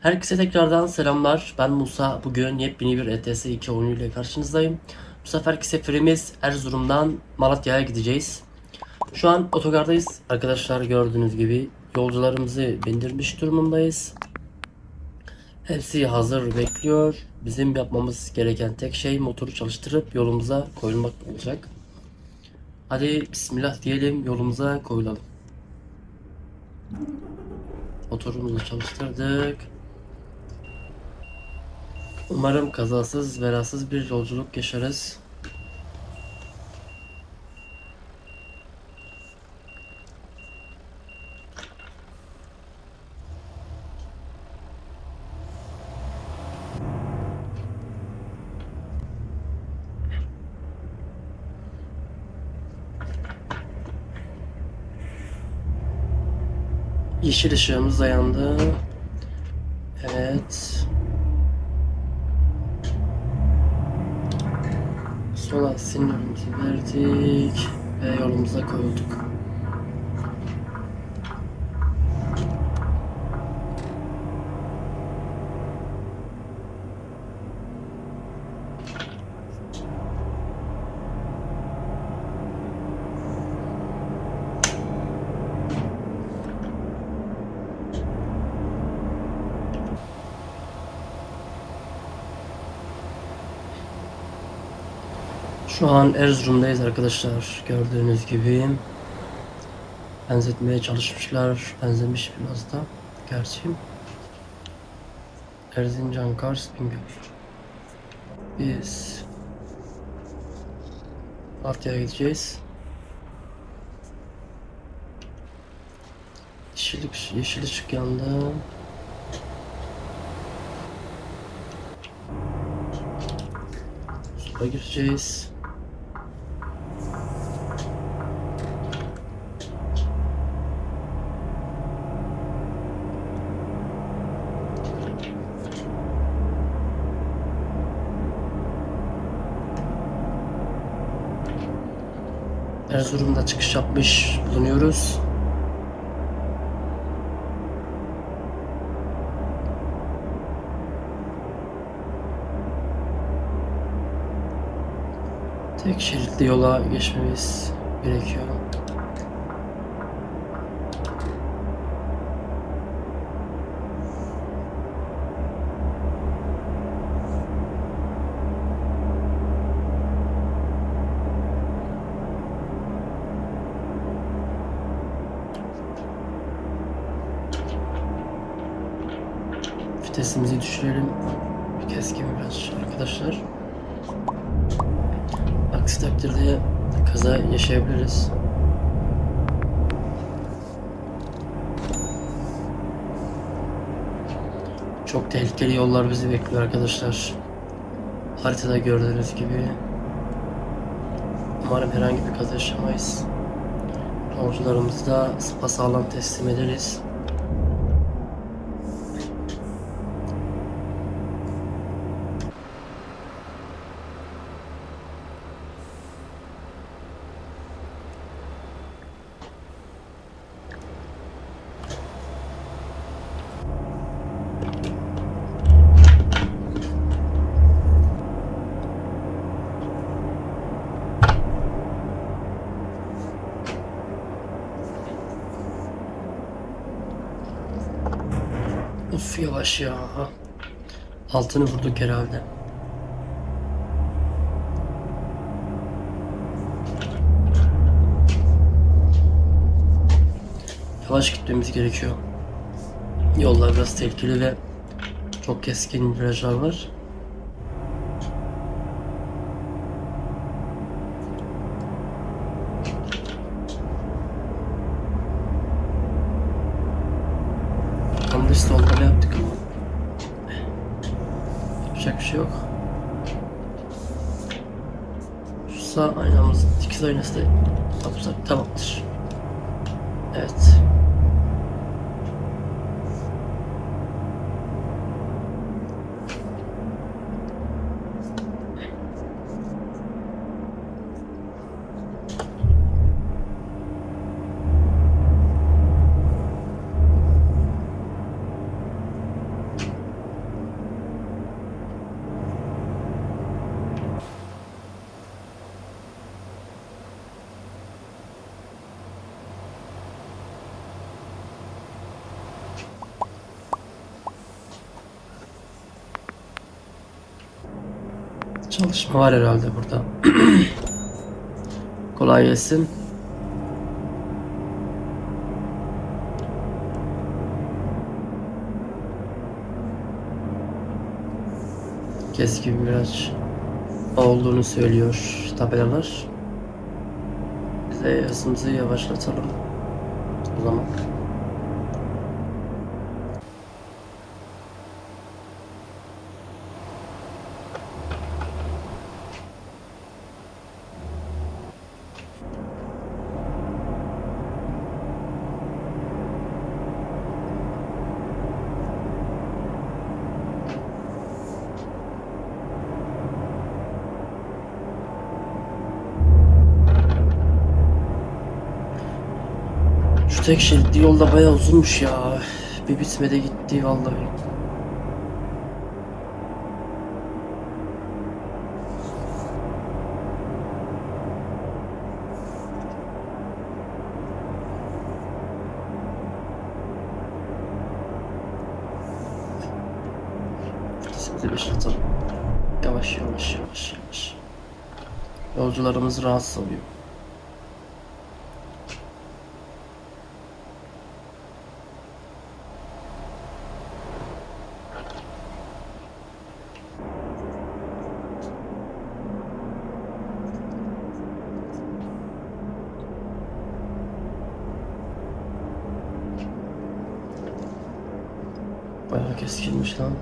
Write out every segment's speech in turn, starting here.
Herkese tekrardan selamlar. Ben Musa. Bugün yepyeni bir ETS 2 oyunuyla karşınızdayım. Bu seferki seferimiz Erzurum'dan Malatya'ya gideceğiz. Şu an otogardayız. Arkadaşlar gördüğünüz gibi yolcularımızı bindirmiş durumundayız. Hepsi hazır bekliyor. Bizim yapmamız gereken tek şey motoru çalıştırıp yolumuza koyulmak olacak. Hadi bismillah diyelim yolumuza koyulalım. Motorumuzu çalıştırdık. Umarım kazasız belasız bir yolculuk yaşarız. Yeşil ışığımız da yandı. Evet. Sola sinyalimizi verdik ve yolumuza koyulduk. Şu an Erzurum'dayız arkadaşlar. Gördüğünüz gibi benzetmeye çalışmışlar. Benzemiş biraz da. Gerçi. Erzincan, Kars, Bingöl. Biz Malatya'ya gideceğiz. Yeşil, yeşil ışık yandı. Sola gireceğiz. Erzurum'da çıkış yapmış bulunuyoruz. Tek şeritli yola geçmemiz gerekiyor. Vitesimizi düşürelim. Bir keskin biraz arkadaşlar. Aksi takdirde kaza yaşayabiliriz. Çok tehlikeli yollar bizi bekliyor arkadaşlar. Haritada gördüğünüz gibi. Umarım herhangi bir kaza yaşamayız. Yolcularımızı da sağlam teslim ederiz. Yavaş ya. Altını vurduk herhalde. Yavaş gitmemiz gerekiyor. Yollar biraz tehlikeli ve çok keskin virajlar var. Yanlış solda yaptık ama. Yapacak bir şey yok. Şu sağ aynamız dikiz aynası da yapsak tamamdır. Evet. Çalışma var herhalde burada. Kolay gelsin. Keskin biraz olduğunu söylüyor tabelalar. Biz de hızımızı yavaşlatalım. O zaman. Tek şeritli yolda bayağı uzunmuş ya. Bir bitmede gitti vallahi. Atalım. Yavaş yavaş yavaş yavaş. Yolcularımız rahatsız oluyor. Bayağı keskinmiş lan.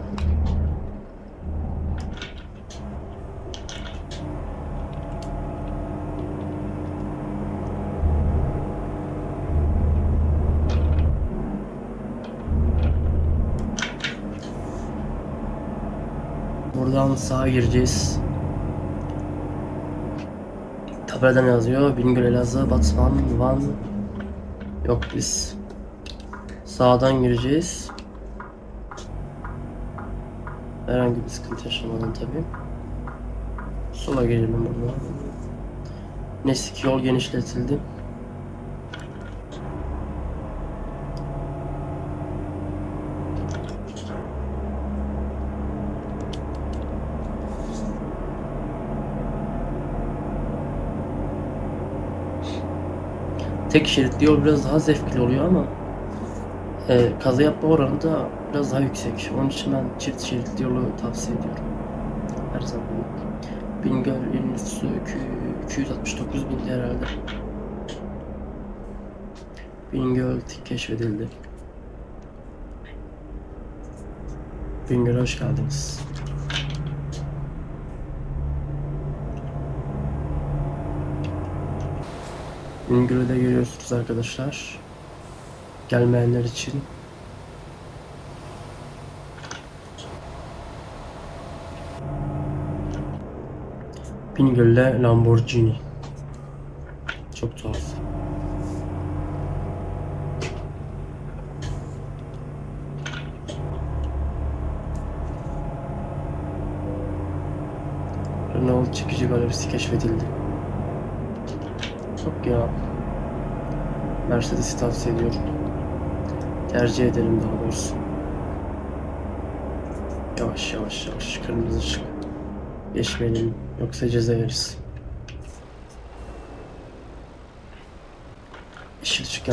Buradan sağa gireceğiz. Tabeladan yazıyor. Bingöl, Elazığ, Batman, Van. Yok biz. Sağdan gireceğiz. Herhangi bir sıkıntı yaşamadan tabi. Sola girelim burada. Neyse ki yol genişletildi. Tek şeritli yol biraz daha zevkli oluyor ama e, kaza yapma oranı da biraz daha yüksek. Onun için ben çift şeritli yolu tavsiye ediyorum. Her zaman. Bingöl il nüfusu iki- 269 bin herhalde. Bingöl keşfedildi. Bingöl'e hoş geldiniz. Bingöl'ü de görüyorsunuz arkadaşlar. Gelmeyenler için Bingöl'le Lamborghini. Çok tuhaf. Renault çekici galerisi keşfedildi. Çok ya. Mercedes'i tavsiye ediyorum. Tercih ederim daha doğrusu. Yavaş yavaş yavaş kırmızı ışık. Geçmeyelim yoksa ceza yeriz. Yeşil ışık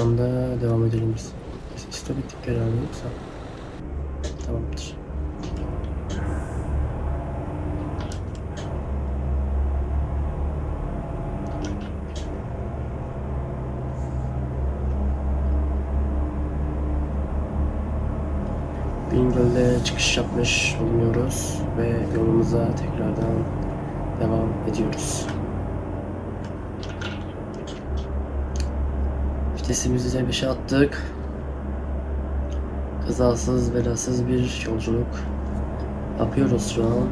devam edelim biz. İsto bittik herhalde yoksa. Tamamdır. Bingöl'de çıkış yapmış bulunuyoruz ve yolumuza tekrardan devam ediyoruz. Vitesimizi de 5'e attık. Kazasız belasız bir yolculuk yapıyoruz şu an.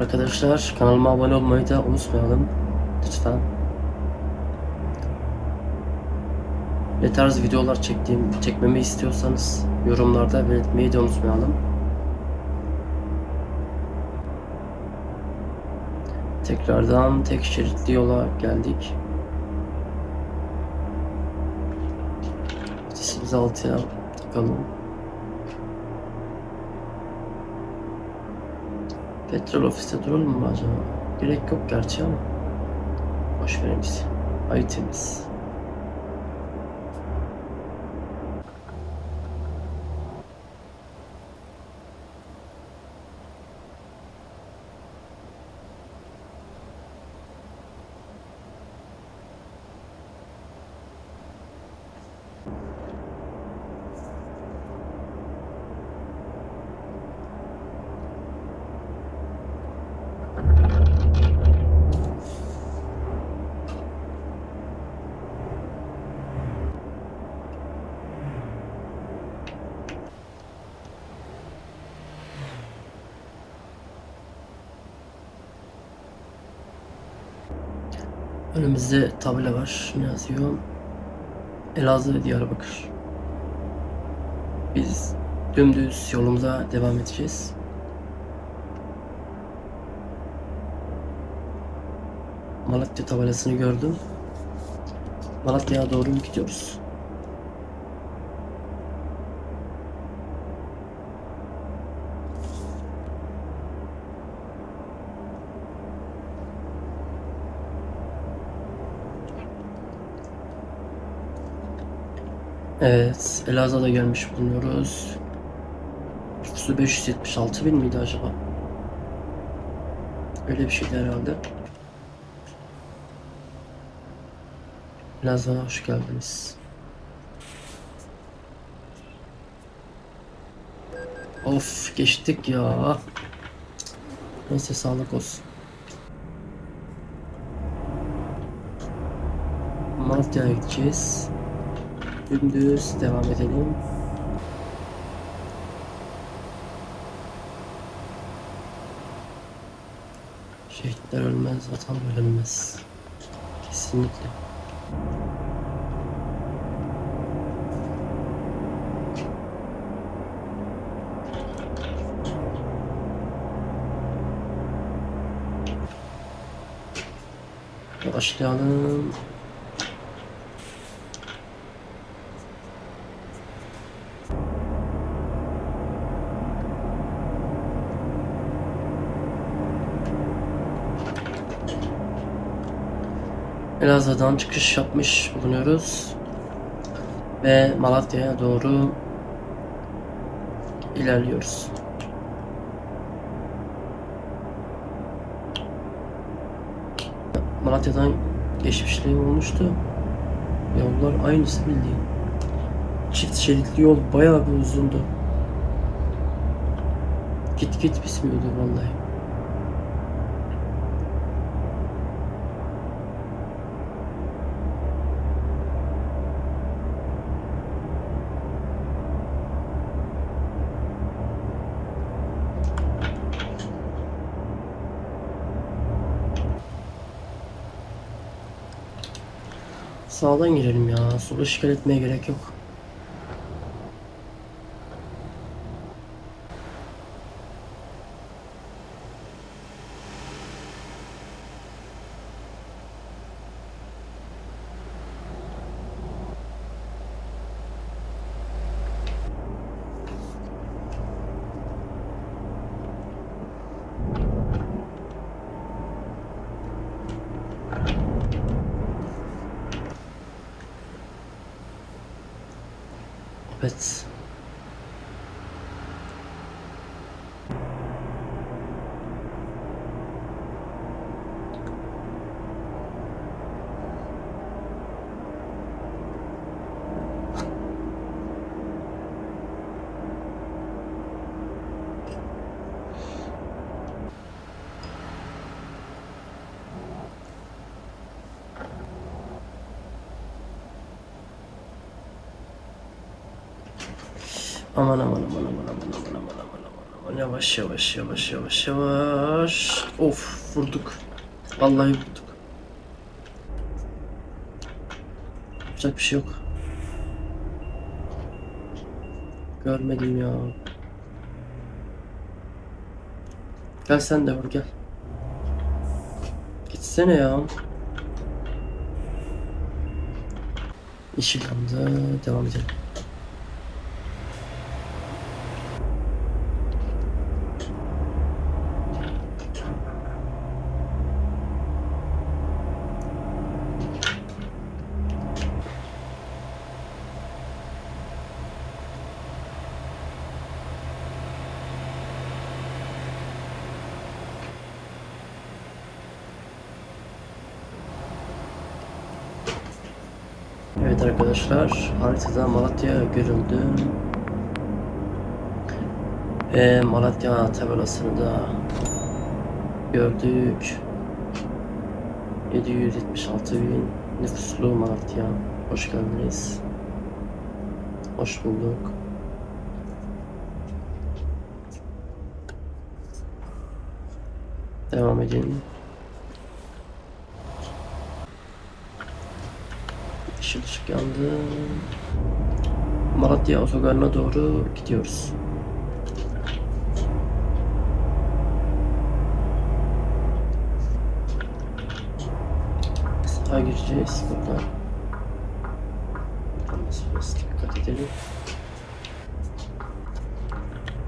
Arkadaşlar kanalıma abone olmayı da unutmayalım. Lütfen. Ne tarz videolar çektiğim, çekmemi istiyorsanız yorumlarda belirtmeyi de unutmayalım. Tekrardan tek şeritli yola geldik. Vitesimizi altıya takalım. Petrol ofiste duralım mı acaba? Gerek yok gerçi ama. Boş verin bizi. Ay temiz. Önümüzde tabela var. Ne yazıyor? Elazığ ve Diyarbakır. Biz dümdüz yolumuza devam edeceğiz. Malatya tabelasını gördüm. Malatya'ya doğru gidiyoruz. Evet, Elazığ'a da gelmiş bulunuyoruz. Nüfusu 576 bin miydi acaba? Öyle bir şeydi herhalde. Elazığ'a hoş geldiniz. Of geçtik ya. Neyse sağlık olsun. Malatya'ya gideceğiz. Dümdüz devam edelim. Şehitler ölmez, vatan bölünmez. Kesinlikle. Başlayalım. Elazığ'dan çıkış yapmış bulunuyoruz. Ve Malatya'ya doğru ilerliyoruz. Malatya'dan geçmişliğim olmuştu. Yollar aynısı bildiğin. Çift şeritli yol bayağı bir uzundu. Git git bitmiyordu vallahi. Sağdan girelim ya. Sola şikayet etmeye gerek yok. Молодець. Aman aman aman aman aman aman aman aman aman yavaş yavaş yavaş yavaş yavaş. Of vurduk. Vallahi vurduk. Yapacak bir şey yok. Görmedim ya. Gel sen de vur gel. Gitsene ya. Yeşil yandı. Devam edelim. Evet arkadaşlar haritada Malatya görüldü. Ve Malatya tabelasını da gördük. 776 bin nüfuslu Malatya. Hoş geldiniz. Hoş bulduk. Devam edin. Yeşil ışık yandı. Malatya otogarına doğru gidiyoruz. Sağa gireceğiz buradan. Dikkat edelim.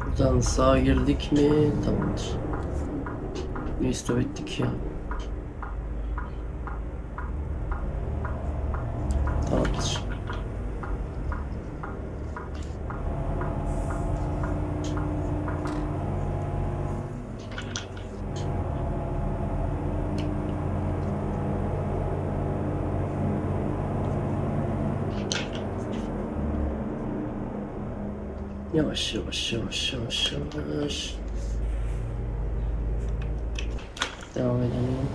Buradan sağa girdik mi? Tamamdır. Ne stop ettik ya? Tamamdır. Yavaş yavaş yavaş yavaş yavaş. Devam edelim.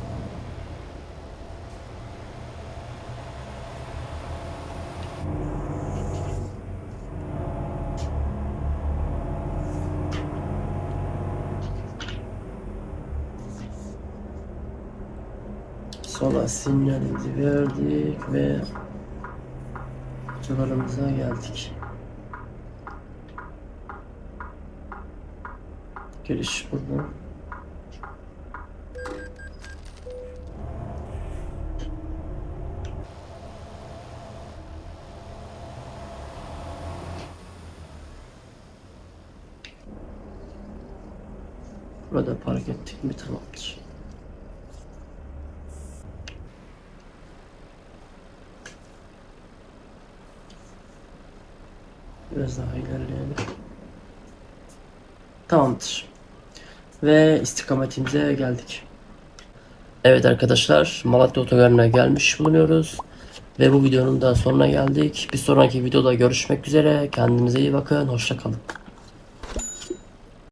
Sola sinyalimizi verdik ve otogarımıza geldik. Giriş buradan. Burada park ettik mi tamamdır. Biraz daha ilerleyelim. Tamamdır. Ve istikametimize geldik. Evet arkadaşlar Malatya Otogarı'na gelmiş bulunuyoruz. Ve bu videonun da sonuna geldik. Bir sonraki videoda görüşmek üzere. Kendinize iyi bakın. Hoşça kalın.